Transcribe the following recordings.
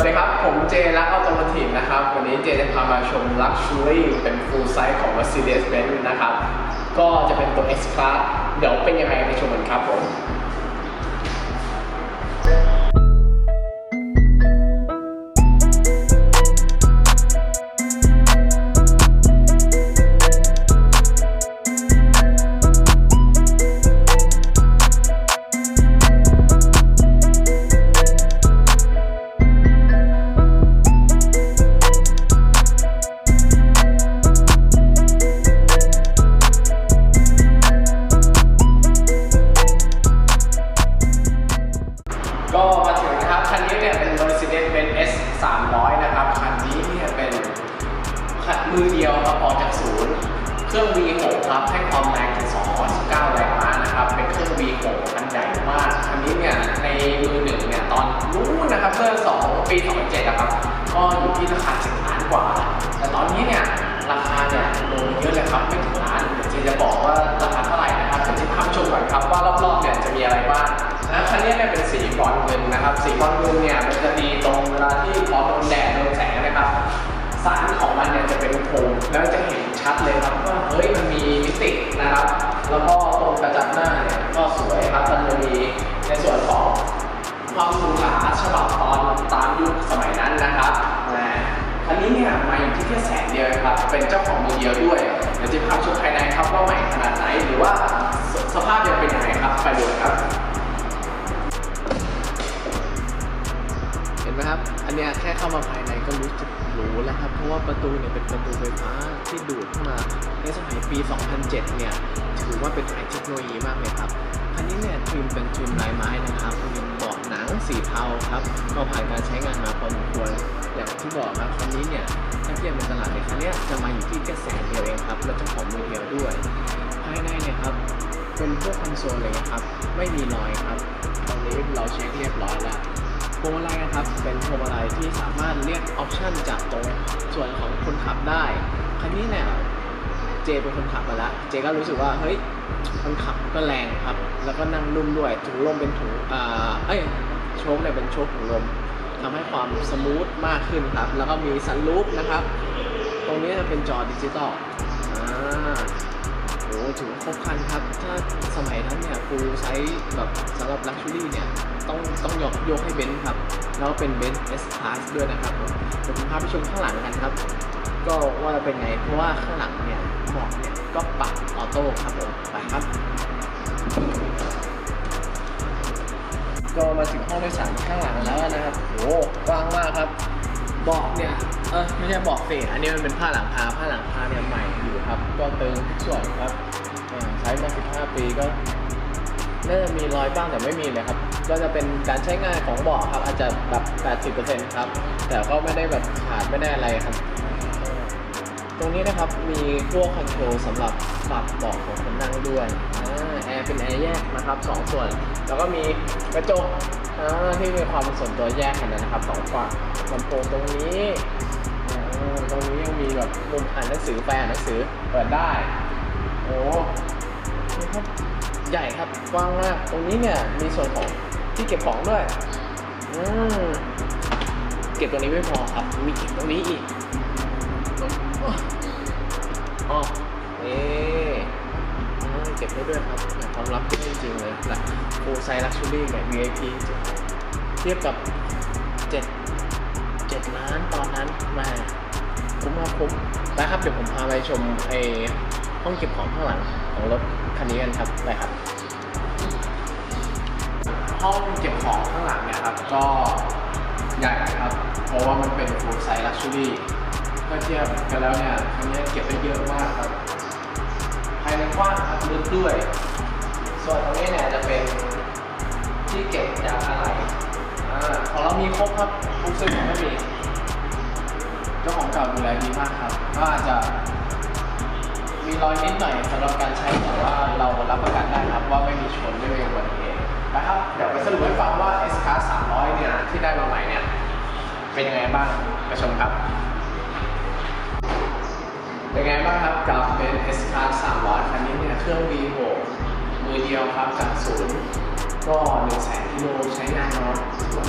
วัสดีครับ ผมเจรักออโตโมทีฟนะครับ วันนี้เจจะพามาชม Luxury เป็น full size ของ Mercedes-Benz นะครับ ก็จะเป็นตัว X Class เดี๋ยวเป็นยังไงไปชมกันครับผม มือเดียวครับออกจากศูนย์เครื่อง V6 ครับให้ความแรงถึง219แรงม้านะครับ เป็นเครื่อง V6 คันใหญ่มากคันนี้เนี่ยในมือหนึ่งเนี่ยตอนนู้นนะครับเมื่อ2ปี2007นะครับก็อยู่ที่ราคา10ล้านกว่า แต่ตอนนี้เนี่ยราคาเนี่ยลงเยอะเลยครับไม่ถึงล้านเดี๋ยวจะบอกว่าราคาเท่าไหร่นะครับเดี๋ยวจะพาชมก่อนครับว่ารอบๆเนี่ยจะมีอะไรบ้างนะคันนี้เนี่ยเป็นสีบอลเงินนะครับ สีบอลเงินเนี่ยมันจะดีตรงเวลาที่พอโดนแดดโดน สารของมันเนี่ยจะเป็นโคมแล้วจะเห็นชัดเลยครับว่าเฮ้ยมันมีมิตินะครับ แล้วก็ตรงกระจังหน้าเนี่ยก็สวยครับมันจะมีในส่วนของความหรูหราฉบับตอนตามยุคสมัยนั้นนะครับนะคันนี้เนี่ยมาอยู่ที่แค่แสนเดียวครับ เป็นเจ้าของมือเดียวด้วย เดี๋ยวจะพาชมภายในครับว่าใหม่ขนาดไหนหรือว่าสสภาพยังเป็นยังไงครับไปดูครับ เห็นไหมครับ อันเนี้ยแค่เข้ามาภายในก็รู้สึกหรูแล้วครับ เพราะว่าประตูเนี่ยเป็นประตูไฟฟ้าที่ดูดเข้ามาในสมัยปี 2007 เนี่ย ถือว่าเป็นไฮเทคโนโลยีมากเลยครับคันนี้เนี่ยทริมเป็นทริมลายไม้นะครับมีเบาะหนังสีเทาครับ ก็ผ่านการใช้งานมาพอสมควรอย่างที่บอกครับคันนี้เนี่ยถ้าเทียบเป็นตลาดในคันนี้จะมาอยู่ที่แค่แสนเดียวเองครับแล้วเจ้าของมือเดียวด้วย ภายในเนี่ยครับเป็นพวกคอนโซลเลยครับ ไม่มีรอยครับ ตอนนี้เราเช็คเรียบร้อยแล้ว พวงมาลัยนะครับเป็นพวงมาลัยที่สามารถเรียกออปชันจากตรงส่วนของคนขับได้ คันนี้เนี่ยเจเป็นคนขับมาแล้ว เจก็รู้สึกว่าเฮ้ยคนขับก็แรงครับ แล้วก็นั่งนุ่มด้วยถุงลมเป็นถุงอ่าเอ้ยโชคเนี่ยเป็นโชคถุงลมทำให้ความสมูทมากขึ้นครับ แล้วก็มีซันรูฟนะครับ ตรงนี้จะเป็นจอดิจิตอลอ่า โอ้ถือครบครันครับ ถ้าสมัยนั้นเนี่ยฟูลไซส์แบบสำหรับลักชัวรี่เนี่ยต้องต้องยกยกให้เบนซ์ครับ แล้วเป็นเบนซ์ S Class ด้วยนะครับผมเดี๋ยวผมพาไปชมข้างหลังกันครับ ก็ว่าจะเป็นไง เพราะว่าข้างหลังเนี่ยเบาะเนี่ยก็ปรับออโต้ครับผมไปครับ ก็มาถึงห้องโดยสารข้างหลังแล้วนะครับโอ้กว้างมากครับ บาะเนี่ยเออไม่ใช่บาะสิอันนี้มันเป็นผ้าหลังคาผ้าหลังคาเนี่ยใหม่อยู่ครับ ก็เติมทุกส่วนครับใช้มา 15 ปีก็น่าจะมีรอยบ้างแต่ไม่มีเลยครับ ก็จะเป็นการใช้งานของเบาะครับ อาจจะแบบ80%ครับ แต่ก็ไม่ได้แบบขาดไม่ได้อะไรครับ ตรงนี้นะครับมีพวกคอนโทรลสำหรับปรับเบาะของคนนั่งด้วยแอร์เป็นแอร์แยกนะครับสองส่วน แล้วก็มีกระจก ที่มีความเป็นส่วนตัวแยกกันนะครับสองฝั่งลำโพงตรงนี้อ่าตรงนี้ยังมีแบบมุมอ่านหนังสือแปลอ่านหนังสือเปิดได้ โอ้นี่ครับใหญ่ครับกว้างมากตรงนี้เนี่ยมีส่วนของที่เก็บของด้วยอืมเก็บตรงนี้ไม่พอครับ มีเก็บตรงนี้อีกอ๋อนี่อ่า เก็บได้ด้วยครับแหมความลับที่จริงๆเลยแหละโฟูไซลักชูรี่กับ VIP เทียบกับ 7 7 ล้านตอนนั้นมาคุ้มครับคุ้มไปครับเดี๋ยวผมพาไปชมไอห้องเก็บของข้างหลังของรถคันนี้กันครับไปครับ ห้องเก็บของข้างหลังเนี่ยครับก็ใหญ่ครับ เพราะว่ามันเป็น full size luxury ถ้าเทียบกันแล้วเนี่ยคันนี้เก็บได้เยอะมากครับายในกว้างครับลึกด้วย ส่วนตรงนี้เนี่ยจะเป็นที่เก็บยางอะไหล่อ่าของเรามีครบครับทุกซึ่งไม่มีเจ้าของเก่าดูแลดีมากครับ ก็อาจจะมีรอยนิดหน่อยสำหรับการใช้แต่ว่าเรารับประกันได้ครับว่าไม่มีชนไม่มีอุบัติเหตุนะครับ เดี๋ยวไปสรุปให้ฟังว่า S Class 300 เนี่ยที่ได้มาใหม่เนี่ยเป็นยังไงบ้างไปชมครับ เป็นไงบ้างครับกับเป็น S Class 300 ก็1แสนกิโลใช้งานน้อย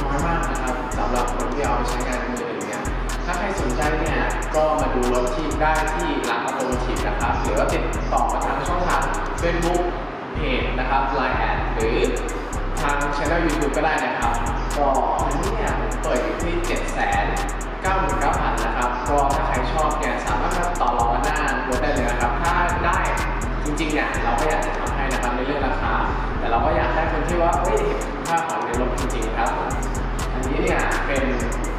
น้อยมากนะครับสำหรับคนที่เอาไปใช้งานมืออื่นเนี่ยถ้าใครสนใจเนี่ยก็มาดูรถที่ได้ที่ร้านอัตโมทีฟนะครับหรือว่าติดต่อมาทางช่องทาง Facebook เพจนะครับ Line แอดหรือทางช่อง YouTube ก็ได้นะครับ ก็อันนี้เนี่ยผมเปิด เป็น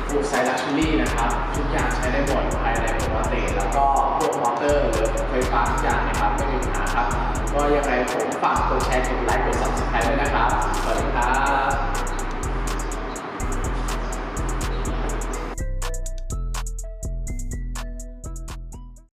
ฟูดไซส์ลักชัวรี่นะครับ ทุกอย่างใช้ได้หมดภายในปกติแล้วก็พวกมอเตอร์หรือไฟฟ้าทุกอย่างนะครับไม่มีปัญหาครับ ก็ยังไงผมฝากกดแชร์กดไลค์กดซับสไครต์ด้วยนะครับ สวัสดีครับ